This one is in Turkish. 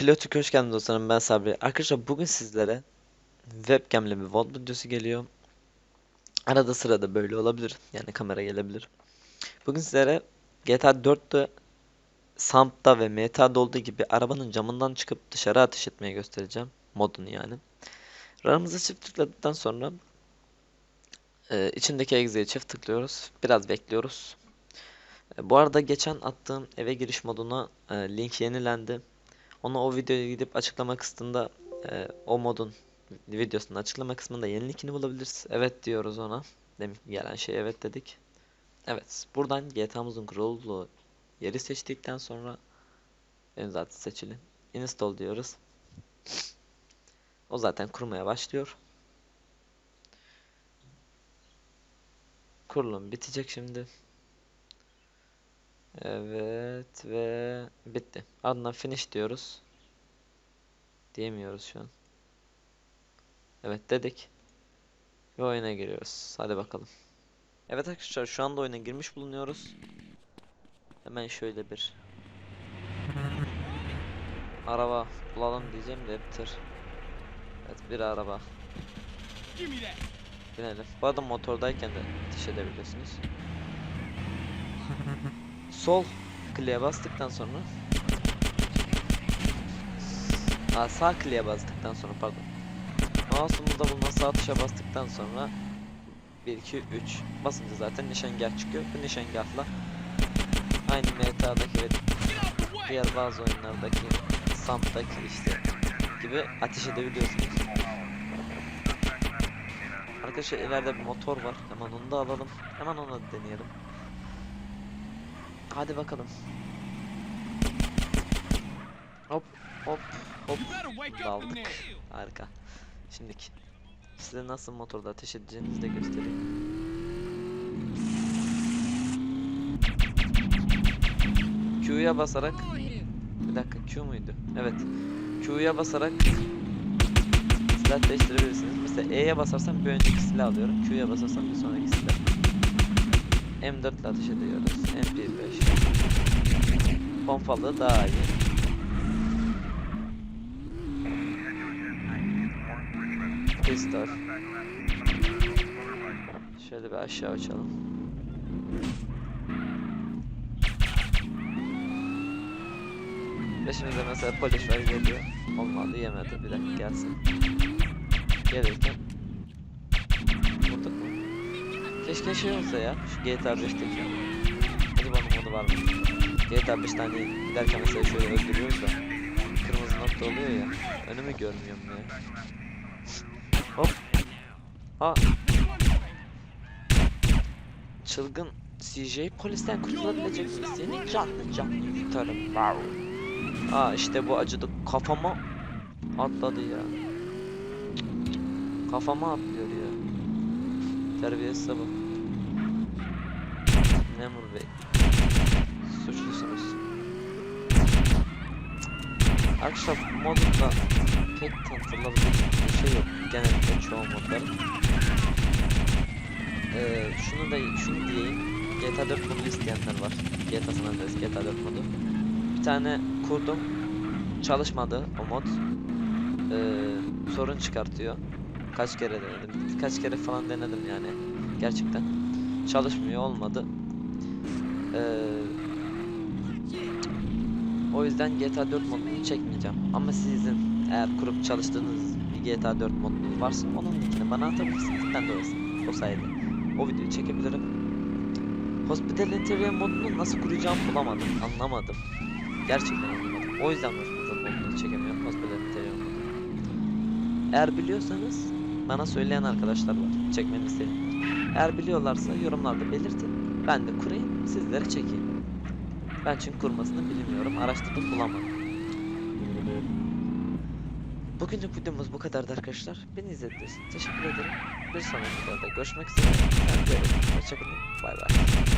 Klotuk hoş geldiniz dostlarım ben Sabri. Arkadaşlar bugün sizlere webcam'le bir VOD videosu geliyor. Arada sırada böyle olabilir. Yani kamera gelebilir. Bugün sizlere GTA 4'te Samp'ta ve MTA'da olduğu gibi arabanın camından çıkıp dışarı ateş etmeye göstereceğim. Modunu yani. Ranımıza çift tıkladıktan sonra e, içindeki egzeye çift tıklıyoruz. Biraz bekliyoruz. E, bu arada geçen attığım eve giriş moduna e, link yenilendi. Onu o videoya gidip açıklama kısmında e, o modun videosunun açıklama kısmında yeni linkini bulabiliriz. Evet diyoruz ona. Ki gelen şey evet dedik. Evet. Buradan GTA'mızın kurulduğu yeri seçtikten sonra benim zaten seçili. Install diyoruz. O zaten kurmaya başlıyor. Kurulum bitecek şimdi. Evet ve bitti. Ardından finish diyoruz. Diyemiyoruz şu an. Evet dedik. Ve oyuna giriyoruz. Hadi bakalım. Evet arkadaşlar şu anda oyuna girmiş bulunuyoruz. Hemen şöyle bir araba bulalım diyeceğim de tır. Evet bir araba. Binelim. Bu arada motordayken de ateş edebiliyorsunuz. Sol kliğe bastıktan sonra Aa, sağ kliğe bastıktan sonra pardon. Mouse'umuzda bulunan sağ tuşa bastıktan sonra 1 2 3 basınca zaten nişangah çıkıyor. Bu nişangahla aynı MTA'daki ve diğer bazı oyunlardaki Samp'taki işte gibi ateş edebiliyorsunuz. Arkadaşlar ileride bir motor var. Hemen onu da alalım. Hemen onu da deneyelim. Hadi bakalım. Hop hop hop. Daldık. Harika. Şimdiki size nasıl motorda ateş edeceğinizi de göstereyim. Q'ya basarak bir dakika Q muydu? Evet. Q'ya basarak silah değiştirebilirsiniz. Mesela E'ye basarsam bir önceki silah alıyorum. Q'ya basarsam bir sonraki silah. M4 ile ateş ediyoruz. MP5. Pompalı daha iyi. Pistol. Şöyle bir aşağı uçalım. Peşimizde mesela polis var geliyor. Olmadı yemedi bir dakika gelsin. Gelirken Keşke şey olsa ya. Şu GTA 5'teki Acaba onun modu var mı? GTA 5'te hani giderken mesela şöyle öldürüyoruz da Kırmızı nokta oluyor ya. Önümü görmüyorum ya. Hop. Ha. Çılgın CJ polisten kurtulabilecek mi? Seni canlı canlı tutarım Wow. Aa işte bu acıdı. Kafama atladı ya. Kafama atlıyor ya Terbiyesiz bu Memur bey. Suçlusunuz. Arkadaşlar modunda pek tanıtılabilecek bir şey yok. Genellikle çoğu modların ee, şunu da şunu diyeyim. GTA 4 modu isteyenler var. GTA San Andreas GTA 4 modu. Bir tane kurdum. Çalışmadı o mod. Ee, sorun çıkartıyor kaç kere denedim kaç kere falan denedim yani. Gerçekten çalışmıyor olmadı. Ee, o yüzden GTA 4 modunu çekmeyeceğim. Ama sizin eğer kurup çalıştığınız bir GTA 4 modunuz varsa onun linkini bana atabilirsiniz. Ben de o, o sayede o videoyu çekebilirim. Hospital Interior modunu nasıl kuracağımı bulamadım anlamadım. Gerçekten anlamadım. O yüzden Hospital modunu çekemiyorum Hospital Interior modunu. Eğer biliyorsanız bana söyleyen arkadaşlar var. Çekmemi isteyenler. Eğer biliyorlarsa yorumlarda belirtin. Ben de kurayım, sizlere çekeyim. Ben çünkü kurmasını bilmiyorum. Araştırdım bulamadım. Bugünlük videomuz bu kadardı arkadaşlar. Beni izlediğiniz için teşekkür ederim. Bir sonraki videoda görüşmek üzere. Hoşçakalın. Bay bay.